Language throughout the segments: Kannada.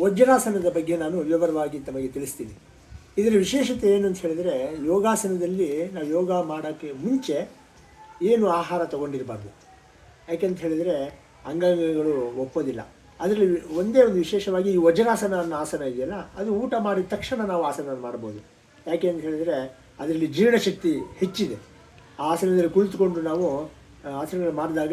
ವಜ್ರಾಸನದ ಬಗ್ಗೆ ನಾನು ವಿವರವಾಗಿ ತಮಗೆ ತಿಳಿಸ್ತೀನಿ. ಇದರ ವಿಶೇಷತೆ ಏನು ಅಂತ ಹೇಳಿದರೆ, ಯೋಗಾಸನದಲ್ಲಿ ನಾವು ಯೋಗ ಮಾಡೋಕ್ಕೆ ಮುಂಚೆ ಏನು ಆಹಾರ ತಗೊಂಡಿರಬಾರ್ದು. ಯಾಕೆಂತ ಹೇಳಿದರೆ, ಅಂಗಾಂಗಗಳು ಒಪ್ಪೋದಿಲ್ಲ. ಅದರಲ್ಲಿ ಒಂದೇ ಒಂದು ವಿಶೇಷವಾಗಿ ಈ ವಜ್ರಾಸನ ಅನ್ನೋ ಆಸನ ಇದೆಯಲ್ಲ, ಅದು ಊಟ ಮಾಡಿದ ತಕ್ಷಣ ನಾವು ಆಸನ ಮಾಡ್ಬೋದು. ಯಾಕೆ ಅಂತ ಹೇಳಿದರೆ, ಅದರಲ್ಲಿ ಜೀರ್ಣಶಕ್ತಿ ಹೆಚ್ಚಿದೆ. ಆ ಆಸನದಲ್ಲಿ ಕುಳಿತುಕೊಂಡು ನಾವು ಆಸನಗಳು ಮಾಡಿದಾಗ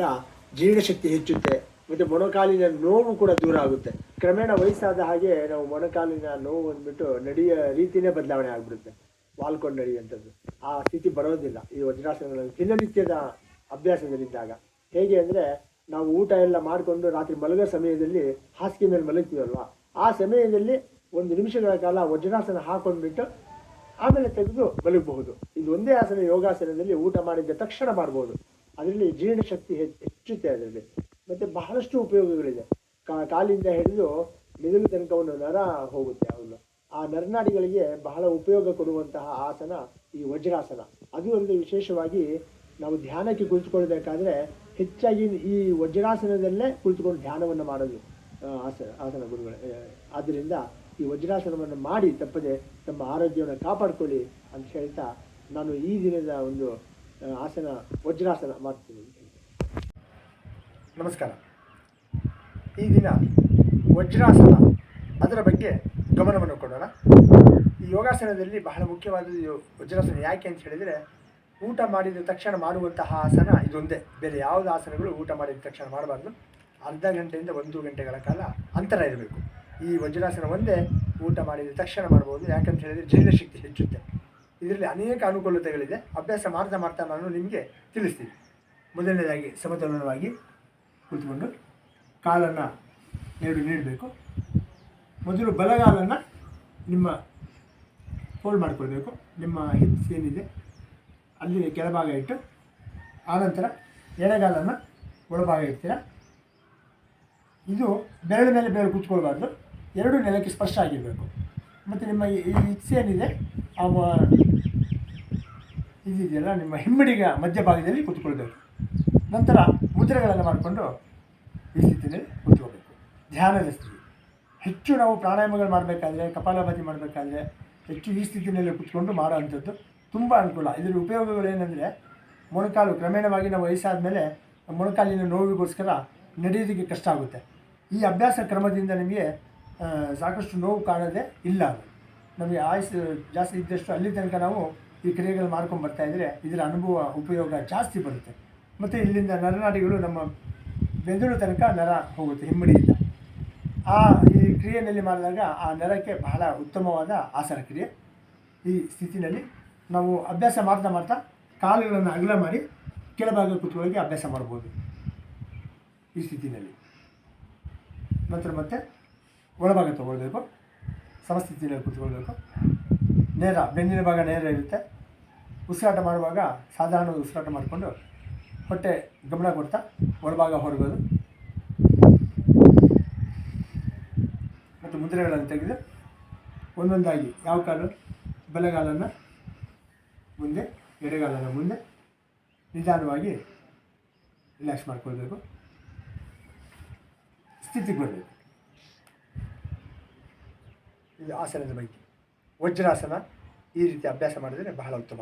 ಜೀರ್ಣಶಕ್ತಿ ಹೆಚ್ಚುತ್ತೆ. ಮತ್ತು ಮೊಣಕಾಲಿನ ನೋವು ಕೂಡ ದೂರ ಆಗುತ್ತೆ. ಕ್ರಮೇಣ ವಯಸ್ಸಾದ ಹಾಗೆ ನಾವು ಮೊಣಕಾಲಿನ ನೋವು ಅಂದ್ಬಿಟ್ಟು ನಡೆಯ ರೀತಿನೇ ಬದಲಾವಣೆ ಆಗಿಬಿಡುತ್ತೆ. ವಾಲ್ಕೊಂಡು ನಡೆಯುವಂಥದ್ದು. ಆ ಸ್ಥಿತಿ ಬರೋದಿಲ್ಲ. ಈ ವಜ್ರಾಸನಗಳಲ್ಲಿ ದಿನನಿತ್ಯದ ಅಭ್ಯಾಸದಲ್ಲಿದ್ದಾಗ. ಹೇಗೆ ಅಂದರೆ ನಾವು ಊಟ ಎಲ್ಲ ಮಾಡಿಕೊಂಡು ರಾತ್ರಿ ಮಲಗೋ ಸಮಯದಲ್ಲಿ ಹಾಸಿಗೆ ಮೇಲೆ ಮಲಗ್ತೀವಲ್ವಾ? ಆ ಸಮಯದಲ್ಲಿ ಒಂದು ನಿಮಿಷಗಳ ಕಾಲ ವಜ್ರಾಸನ ಹಾಕೊಂಡ್ಬಿಟ್ಟು ಆಮೇಲೆ ತೆಗೆದು ಮಲಗಬಹುದು. ಇದು ಒಂದೇ ಆಸನ ಯೋಗಾಸನದಲ್ಲಿ ಊಟ ಮಾಡಿದ ತಕ್ಷಣ ಮಾಡ್ಬೋದು. ಅದರಲ್ಲಿ ಜೀರ್ಣಶಕ್ತಿ ಹೆಚ್ಚು ಹೆಚ್ಚುತ್ತೆ ಅದರಲ್ಲಿ. ಮತ್ತೆ ಬಹಳಷ್ಟು ಉಪಯೋಗಗಳಿದೆ. ಕಾಲಿಂದ ಹಿಡಿದು ಮೆದುಳು ತನಕ ಒಂದು ನರ ಹೋಗುತ್ತೆ ಅವನು. ಆ ನರನಾಡಿಗಳಿಗೆ ಬಹಳ ಉಪಯೋಗ ಕೊಡುವಂತಹ ಆಸನ ಈ ವಜ್ರಾಸನ. ಅದು ಒಂದು ವಿಶೇಷವಾಗಿ ನಾವು ಧ್ಯಾನಕ್ಕೆ ಕುಳಿತುಕೊಳ್ಬೇಕಾದ್ರೆ ಹೆಚ್ಚಾಗಿ ಈ ವಜ್ರಾಸನದಲ್ಲೇ ಕುಳಿತುಕೊಂಡು ಧ್ಯಾನವನ್ನು ಮಾಡೋದು ಆಸನ ಆಸನ ಗುರುಗಳು. ಆದ್ದರಿಂದ ಈ ವಜ್ರಾಸನವನ್ನು ಮಾಡಿ ತಪ್ಪದೆ ತಮ್ಮ ಆರೋಗ್ಯವನ್ನು ಕಾಪಾಡಿಕೊಳ್ಳಿ ಅಂತ ಹೇಳ್ತಾ ನಾನು ಈ ದಿನದ ಒಂದು ಆಸನ ವಜ್ರಾಸನ ಮಾಡ್ತೀನಿ. ನಮಸ್ಕಾರ. ಈ ದಿನ ವಜ್ರಾಸನ, ಅದರ ಬಗ್ಗೆ ಗಮನವನ್ನು ಕೊಡೋಣ. ಈ ಯೋಗಾಸನದಲ್ಲಿ ಬಹಳ ಮುಖ್ಯವಾದದ್ದು ವಜ್ರಾಸನ ಯಾಕೆ ಅಂತ ಹೇಳಿದರೆ, ಊಟ ಮಾಡಿದ ತಕ್ಷಣ ಮಾಡುವಂತಹ ಆಸನ ಇದೊಂದೇ. ಬೇರೆ ಯಾವುದೇ ಆಸನಗಳು ಊಟ ಮಾಡಿದ ತಕ್ಷಣ ಮಾಡಬಾರ್ದು. ಅರ್ಧ ಗಂಟೆಯಿಂದ ಒಂದು ಗಂಟೆಗಳ ಕಾಲ ಅಂತರ ಇರಬೇಕು. ಈ ವಜ್ರಾಸನ ಒಂದೇ, ಊಟ ಮಾಡಿದ ತಕ್ಷಣ ಮಾಡ್ಬೋದು. ಯಾಕಂತ ಹೇಳಿದರೆ ಜೀರ್ಣಶಕ್ತಿ ಹೆಚ್ಚುತ್ತೆ. ಇದರಲ್ಲಿ ಅನೇಕ ಅನುಕೂಲತೆಗಳಿದೆ. ಅಭ್ಯಾಸ ಮಾಡ್ತಾ ಮಾಡ್ತಾ ನಾನು ನಿಮಗೆ ತಿಳಿಸ್ತೀನಿ. ಮೊದಲನೇದಾಗಿ ಸಮತೋಲನವಾಗಿ ಕುಳಿತುಕೊಂಡು ಕಾಲನ್ನು ಎರಡು ನೀಡಬೇಕು. ಮೊದಲು ಬಲಗಾಲನ್ನು ನಿಮ್ಮ ಫೋಲ್ಡ್ ಮಾಡಿಕೊಳ್ಬೇಕು. ನಿಮ್ಮ ಹಿಪ್ಸ್ ಏನಿದೆ ಅಲ್ಲಿ ಕೆಳಭಾಗ ಇಟ್ಟು ಆನಂತರ ಎಡಗಾಲನ್ನು ಒಳಭಾಗ ಇಡ್ತೀರ? ಇದು ಬೆರಳು ಮೇಲೆ ಬೆರಳು ಕೂತ್ಕೊಳ್ಬಾರ್ದು. ಎರಡು ನೆಲಕ್ಕೆ ಸ್ಪಷ್ಟ ಆಗಿರಬೇಕು. ಮತ್ತು ನಿಮ್ಮ ಈ ಹಿಪ್ಸ್ ಏನಿದೆ ಇದೆಯಲ್ಲ ಇದಿದೆಯಲ್ಲ, ನಿಮ್ಮ ಹಿಮ್ಮಡಿಗ ಮಧ್ಯಭಾಗದಲ್ಲಿ ಕೂತ್ಕೊಳ್ಬೇಕು. ನಂತರ ಮುದ್ರೆಗಳನ್ನು ಮಾಡಿಕೊಂಡು ಈ ಸ್ಥಿತಿಯಲ್ಲಿ ಕೂತ್ಕೋಬೇಕು ಧ್ಯಾನದ ಸ್ಥಿತಿ. ಹೆಚ್ಚು ನಾವು ಪ್ರಾಣಾಯಾಮಗಳು ಮಾಡಬೇಕಾದ್ರೆ, ಕಪಾಲಭಾತಿ ಮಾಡಬೇಕಾದ್ರೆ ಹೆಚ್ಚು ಈ ಸ್ಥಿತಿಯಲ್ಲಿ ಕೂತ್ಕೊಂಡು ಮಾಡೋ ಅಂಥದ್ದು ತುಂಬ ಅನುಕೂಲ. ಇದರ ಉಪಯೋಗಗಳು ಏನಂದರೆ, ಮೊಣಕಾಲು ಕ್ರಮೇಣವಾಗಿ ನಾವು ವಯಸ್ಸಾದ ಮೇಲೆ ಮೊಣಕಾಲಿನ ನೋವಿಗೋಸ್ಕರ ನಡೆಯೋದಕ್ಕೆ ಕಷ್ಟ ಆಗುತ್ತೆ. ಈ ಅಭ್ಯಾಸ ಕ್ರಮದಿಂದ ನಿಮಗೆ ಸಾಕಷ್ಟು ನೋವು ಕಾಣೋದೇ ಇಲ್ಲ ಅದು. ನಮಗೆ ಆಯಸ್ಸು ಜಾಸ್ತಿ ಇದ್ದಷ್ಟು ಅಲ್ಲಿ ತನಕ ನಾವು ಈ ಕ್ರಿಯೆಗಳು ಮಾಡ್ಕೊಂಡು ಬರ್ತಾ ಇದ್ದರೆ ಇದರ ಅನುಭವ ಉಪಯೋಗ ಜಾಸ್ತಿ ಬರುತ್ತೆ. ಮತ್ತು ಇಲ್ಲಿಂದ ನರನಾಡಿಗಳು ನಮ್ಮ ಬೆಂದೂರು ತನಕ ನರ ಹೋಗುತ್ತೆ, ಹಿಮ್ಮಡಿಯಿಂದ. ಆ ಈ ಕ್ರಿಯೆಯಲ್ಲಿ ಮಾಡಿದಾಗ ಆ ನರಕ್ಕೆ ಬಹಳ ಉತ್ತಮವಾದ ಆಸನ ಕ್ರಿಯೆ. ಈ ಸ್ಥಿತಿನಲ್ಲಿ ನಾವು ಅಭ್ಯಾಸ ಮಾಡ್ತಾ ಮಾಡ್ತಾ ಕಾಲುಗಳನ್ನು ಅಗಲ ಮಾಡಿ ಕೆಳಭಾಗ ಕುತ್ಕೊಳ್ಳೋಕೆ ಅಭ್ಯಾಸ ಮಾಡ್ಬೋದು ಈ ಸ್ಥಿತಿನಲ್ಲಿ. ನಂತರ ಮತ್ತೆ ಒಳಭಾಗ ತಗೊಳ್ಬೇಕು, ಸಮಸ್ಥಿತಿಯಲ್ಲಿ ಕುತ್ಕೊಳ್ಬೇಕು. ನೇರ ಬೆನ್ನಿನ ಭಾಗ ನೇರ ಇರುತ್ತೆ. ಉಸಿರಾಟ ಮಾಡುವಾಗ ಸಾಧಾರಣ ಉಸಿರಾಟ ಮಾಡಿಕೊಂಡು ಹೊಟ್ಟೆ ಗಮನ ಕೊಡ್ತಾ ಒಳಭಾಗ ಹೊರಗೋದು. ಮತ್ತು ಮುದ್ರೆಗಳನ್ನು ತೆಗೆದು ಒಂದೊಂದಾಗಿ ಯಾವ ಕಾಲು? ಬಲಗಾಲನ್ನು ಮುಂದೆ ಎಡೆಗಾಲನ ಮುಂದೆ ನಿಧಾನವಾಗಿ ರಿಲ್ಯಾಕ್ಸ್ ಮಾಡ್ಕೊಳ್ಬೇಕು. ಸ್ಥಿತಿಗೆ ಬರಬೇಕು. ಇದು ಆಸನದ ಬಗ್ಗೆ. ವಜ್ರಾಸನ ಈ ರೀತಿ ಅಭ್ಯಾಸ ಮಾಡಿದರೆ ಬಹಳ ಉತ್ತಮ.